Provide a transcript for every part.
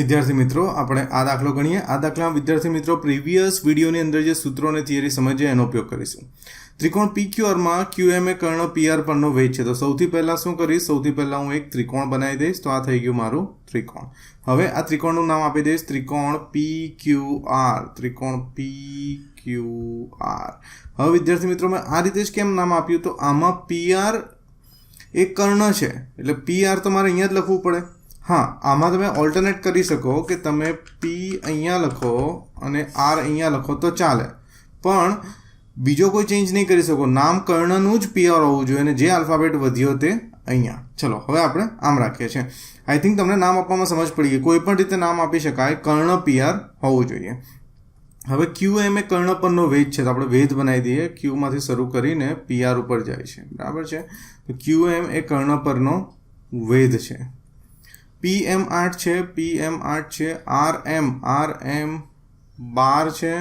વિદ્યાર્થી મિત્રો, આપણે આ દાખલો ગણીએ. આ દાખલામાં વિદ્યાર્થી મિત્રો પ્રીવિયસ વિડીયોની અંદર જે સૂત્રો અને થિયરી સમજીએ, એનો ઉપયોગ કરીશું. ત્રિકોણ પી ક્યુઆરમાં ક્યુએમ એ કર્ણ પીઆર પરનો વેજ છે. તો સૌથી પહેલાં શું કરીશ? સૌથી પહેલાં હું એક ત્રિકોણ બનાવી દઈશ. તો આ થઈ ગયું મારું ત્રિકોણ. હવે આ ત્રિકોણનું નામ આપી દઈશ. ત્રિકોણ પી ક્યુ આર ત્રિકોણ પી ક્યુ આર હવે વિદ્યાર્થી મિત્રો, મેં આ રીતે જ કેમ નામ આપ્યું? તો આમાં પીઆર એ કર્ણ છે. એટલે પીઆર તો તમારે અહીંયા જ લખવું પડે. હા, આમાં તમે ઓલ્ટરનેટ કરી શકો કે તમે પી અહીંયા લખો અને આર અહીંયા લખો તો ચાલે. પણ બીજો કોઈ ચેન્જ નહીં કરી શકો. નામ કર્ણનું જ પીઆર હોવું જોઈએ અને જે આલ્ફાબેટ વધ્યો તે અહીંયા. ચલો, હવે આપણે આમ રાખીએ છીએ. આઈ થિંક તમને નામ આપવામાં સમજ પડી ગઈ. કોઈ પણ રીતે નામ આપી શકાય. કર્ણ પીઆર હોવું જોઈએ. હવે ક્યુ એમ એ કર્ણ પરનો વેદ છે, તો આપણે વેદ બનાવી દઈએ. ક્યુમાંથી શરૂ કરીને પીઆર ઉપર જાય છે. બરાબર છે? તો ક્યુ એમ એ કર્ણ પરનો વેદ છે. પી એમ આઠ છે પી એમ આઠ છે આર એમ આર એમ બાર છે.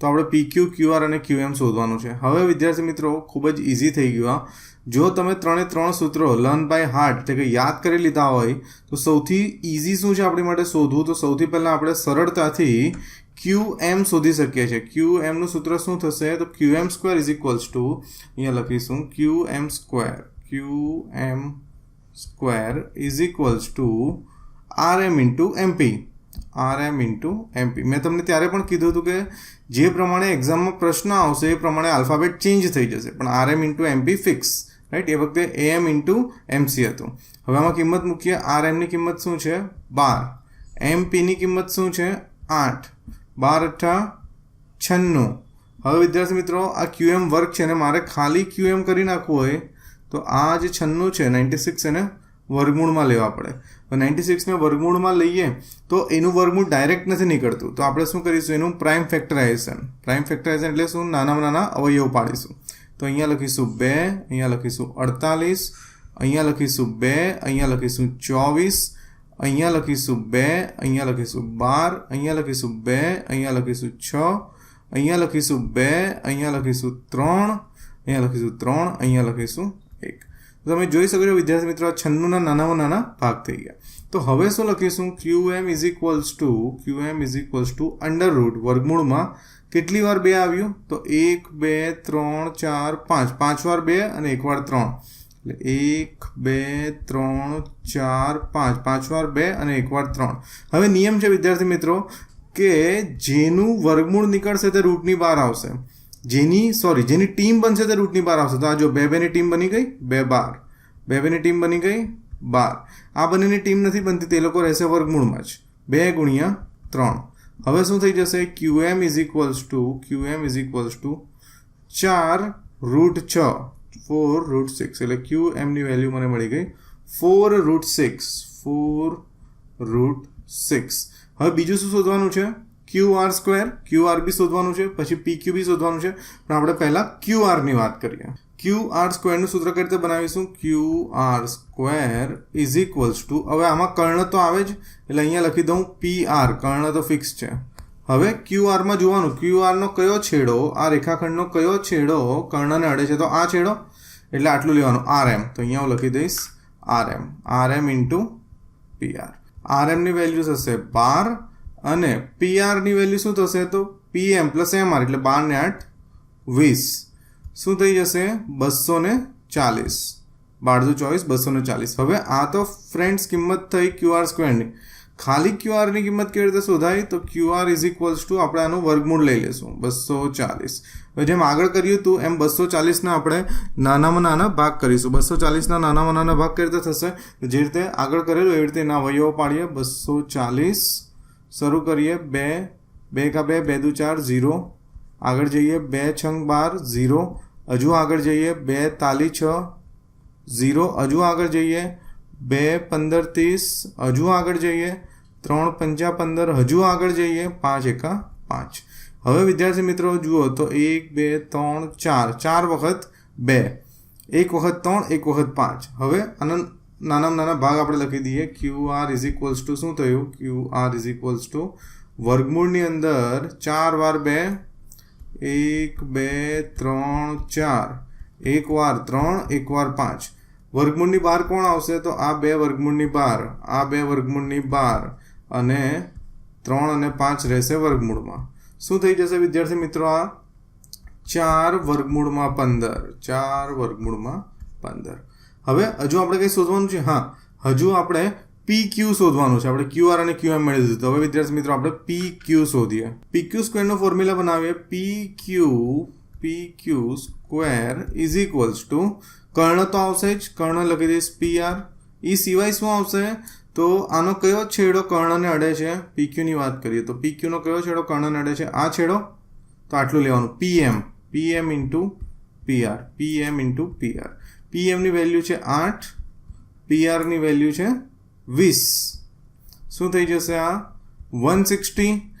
તો આપણે પી ક્યુ ક્યુ અને ક્યુ એમ શોધવાનું છે. હવે વિદ્યાર્થી મિત્રો, ખૂબ જ ઇઝી થઈ ગયું જો તમે ત્રણે ત્રણ સૂત્રો લર્ન બાય હાર્ટ એટલે કે યાદ કરી લીધા હોય, તો સૌથી ઇઝી શું છે આપણી માટે શોધવું? તો સૌથી પહેલાં આપણે સરળતાથી ક્યુ એમ શોધી શકીએ છીએ. ક્યુ એમનું સૂત્ર શું થશે? તો Q M square is equals to, અહીંયા લખીશું Q M square Q M square is equals to rm into mp. MP R M into MP મેં તમને ત્યારે પણ કીધું હતું કે જે પ્રમાણે એક્ઝામમાં પ્રશ્ન આવશે, એ પ્રમાણે આલ્ફાબેટ ચેન્જ થઈ જશે. પણ R M into MP fix right એ વખતે એએમ એમ ઇન્ટુ એમસી હતું. હવે આમાં કિંમત મૂકીએ. આરએમની કિંમત શું છે? બાર. એમપીની કિંમત શું છે? આઠ. બાર અઠ્ઠા છન્નું. હવે વિદ્યાર્થી મિત્રો, આ ક્યુએમ વર્ક છે ને મારે ખાલી ક્યુએમ કરી નાખવું હોય તો આ જે છન્નું છે નાઇન્ટી સિક્સ એને વર્ગમૂળમાં લેવા પડે તો નાઇન્ટી સિક્સને વર્ગમૂળમાં લઈએ તો એનું વર્ગમૂળ ડાયરેક્ટ નથી નીકળતું તો આપણે શું કરીશું એનું પ્રાઇમ ફેક્ટરાઇઝેશન પ્રાઇમ ફેક્ટરાઇઝેશન એટલે શું નાનામાં નાના અવયવ પાડીશું તો અહીંયા લખીશું બે અહીંયા લખીશું અડતાલીસ અહીંયા લખીશું બે અહીંયા લખીશું ચોવીસ અહીંયા લખીશું બે અહીંયા લખીશું બાર અહીંયા લખીશું બે અહીંયા લખીશું છ અહીંયા લખીશું બે અહીંયા લખીશું ત્રણ અહીંયા લખીશું ત્રણ અહીંયા લખીશું એક. તમે જોઈ શકો છો, વિદ્યાર્થી મિત્રો, આ છન્નુના નાનામાં નાના ભાગ થઈ ગયા. તો હવે શું લખીશું? Q M is equals to Q M is equals to under root વર્ગમૂળમાં કેટલી વાર બે આવ્યું? તો એક, બે, ત્રણ, ચાર, પાંચ. પાંચ વાર બે અને એક વાર ત્રણ. એટલે એક, બે, ત્રણ, ચાર, પાંચ. પાંચ વાર બે અને એક વાર ત્રણ. હવે નિયમ છે વિદ્યાર્થી મિત્રો, કે જેનું વર્ગમૂળ નીકળશે તે રૂટની બહાર આવશે. જેની સોરી જેની ટીમ બનશે તે રૂટની બહાર આવશે. તો આ જો બે બેની ટીમ બની ગઈ, બે બાર. બે બેની ટીમ બની ગઈ, બાર. આ બંનેની ટીમ નથી બનતી, તે લોકો રહેશે વર્ગમૂળમાં જ. બે ગુણ્યા ત્રણ. હવે શું થઈ જશે? Q M is equals to Q M is equals to ચાર રૂટ છ. ફોર રૂટ સિક્સ એટલે ક્યુ એમની વેલ્યુ મને મળી ગઈ. Four root six four root six હવે બીજું શું શોધવાનું છે? Q R square Q R B શોધવાનું છે, પછી પી ક્યુ બી શોધવાનું છે. પણ આપણે પહેલાં ક્યુ આરની વાત કરીએ. ક્યુ આર સ્ક્વેરનું સૂત્ર કઈ રીતે બનાવીશું? Q R square is equals to હવે આમાં કર્ણ તો આવે જ, એટલે અહીંયા લખી દઉં પી આર કર્ણ તો ફિક્સ છે. હવે ક્યુ આરમાં જોવાનું ક્યુ આરનો કયો છેડો, આ રેખાખંડનો કયો છેડો કર્ણને અડે છે? તો આ છેડો, એટલે આટલું લેવાનું આર એમ તો અહીંયા હું લખી દઈશ R M R M into P R R એમની વેલ્યુ થશે બાર અને પી આરની વેલ્યુ શું થશે તો પી એમ પ્લસ એમ આર એટલે બાર ને આઠ, વીસ. શું થઈ જશે? બસો ને ચાલીસ. બારસો ચોવીસ બસો ને ચાલીસ. હવે આ તો ફ્રેન્ડ્સ કિંમત થઈ ક્યુ આર સ્ક્વેરની ખાલી ક્યુ આરની કિંમત કેવી રીતે શોધાય? તો Q R is equals to આપણે આનું વર્ગમૂળ લઈ લેશું. બસો ચાલીસ. હવે જેમ આગળ કર્યું હતું એમ બસો ચાલીસના આપણે નાનામાં નાના ભાગ કરીશું. બસો ચાલીસના નાનામાં નાના ભાગ કેવી રીતે થશે? જે રીતે આગળ કરેલું, એવી રીતે એના અવયવો પાડીએ. બસો ચાલીસ. શરૂ કરીએ બે બે કા બે બે દુ ચાર ઝીરો આગળ જઈએ બે છંગ બાર ઝીરો હજુ આગળ જઈએ બે તાલી છ ઝીરો હજુ આગળ જઈએ બે પંદર ત્રીસ હજુ આગળ જઈએ ત્રણ પંચા પંદર હજુ આગળ જઈએ પાંચ એકા પાંચ હવે વિદ્યાર્થી મિત્રો જુઓ તો એક બે ત્રણ ચાર ચાર વખત બે એક વખત ત્રણ એક વખત પાંચ હવે આના નાનામાં નાના ભાગ આપણે લખી દઈએ. Q R is equals to શું થયું? Q R is equals to વર્ગમૂળની અંદર ચાર વાર બે, એક, બે, ત્રણ, ચાર. એક વાર ત્રણ, એક વાર પાંચ. વર્ગમૂળની બહાર કોણ આવશે? તો આ બે વર્ગમૂળની બહાર આ બે વર્ગમૂળની બહાર અને ત્રણ અને પાંચ રહેશે વર્ગમૂળમાં. શું થઈ જશે વિદ્યાર્થી મિત્રો આ? ચાર વર્ગમૂળમાં પંદર, ચાર વર્ગમૂળમાં પંદર. હવે હજુ આપણે કંઈ શોધવાનું છે? હા. હજુ આપણે પી ક્યુ શોધવાનું છે. આપણે ક્યુ આર અને ક્યુ એમ મેળવી દીધું. તો હવે વિદ્યાર્થી મિત્રો, આપણે પી ક્યુ શોધીએ. પી ક્યુ સ્ક્વેરનો ફોર્મ્યુલા બનાવીએ. P Q P Q square is equals to કર્ણ તો આવશે જ. કર્ણ લખી દઈશ પી આર એ સિવાય શું આવશે? તો આનો કયો છેડો કર્ણને અડે છે? પી ક્યુની વાત કરીએ તો પી ક્યુનો કયો છેડો કર્ણને અડે છે? આ છેડો? તો આટલું લેવાનું. PM PM into PR PM into PR પીએમની value છે આઠ પીઆરની વેલ્યુ છે વીસ. શું થઈ જશે આ? વન સિક્સટી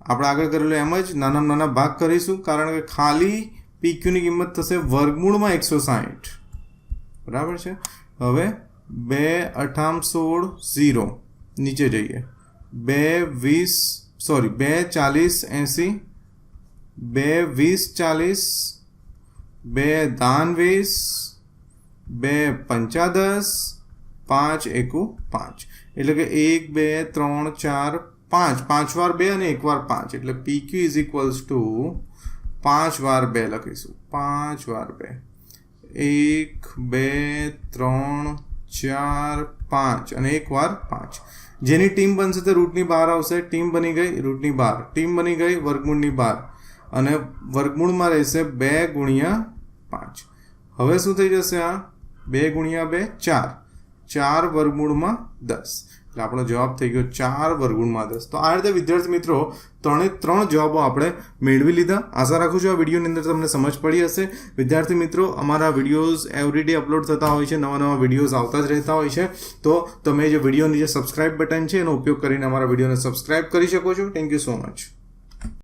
આપણે આગળ કરેલું એમ જ નાના નાના ભાગ કરીશું, કારણ કે ખાલી પીક્યુની કિંમત થશે વર્ગમૂળમાં એકસો સાહીઠ. બરાબર છે? હવે બે અઠામ સોળ, ઝીરો. નીચે જઈએ. બે વીસ સોરી બે ચાલીસ એંસી. બે વીસ ચાલીસ. બે દાન વીસ. બે પંચાદસ, પાંચ એકુ પાંચ. એટલે કે એક, બે, ત્રણ, ચાર, પાંચ. પાંચ વાર બે અને એક વાર પાંચ. એટલે P Q is equals to પાંચ વાર બે લખીશું. પાંચ વાર બે. એક, બે, ત્રણ, ચાર, પાંચ અને એક વાર પાંચ. જેની ટીમ બનશે તે રૂટની બહાર આવશે. ટીમ બની ગઈ, રૂટની બહાર. ટીમ બની ગઈ, વર્ગમૂળની બહાર. અને વર્ગમૂળમાં રહેશે બે ગુણ્યા પાંચ. હવે શું થઈ જશે આ? બે ગુણ્યા બે, ચાર. ચાર વર્ગમૂળમાં દસ. એટલે આપણો જવાબ થઈ ગયો ચાર વર્ગુણમાં દસ. તો આ રીતે વિદ્યાર્થી મિત્રો, ત્રણે ત્રણ જવાબો આપણે મેળવી લીધા. આશા રાખું છું આ વિડીયોની અંદર તમને સમજ પડી હશે. વિદ્યાર્થી મિત્રો, અમારા વિડીયોઝ એવરીડે અપલોડ થતા હોય છે, નવા નવા વિડીયોઝ આવતા જ રહેતા હોય છે. તો તમે જે વિડીયોની જે સબસ્ક્રાઇબ બટન છે, એનો ઉપયોગ કરીને અમારા વિડીયોને સબસ્ક્રાઇબ કરી શકો છો. Thank you so much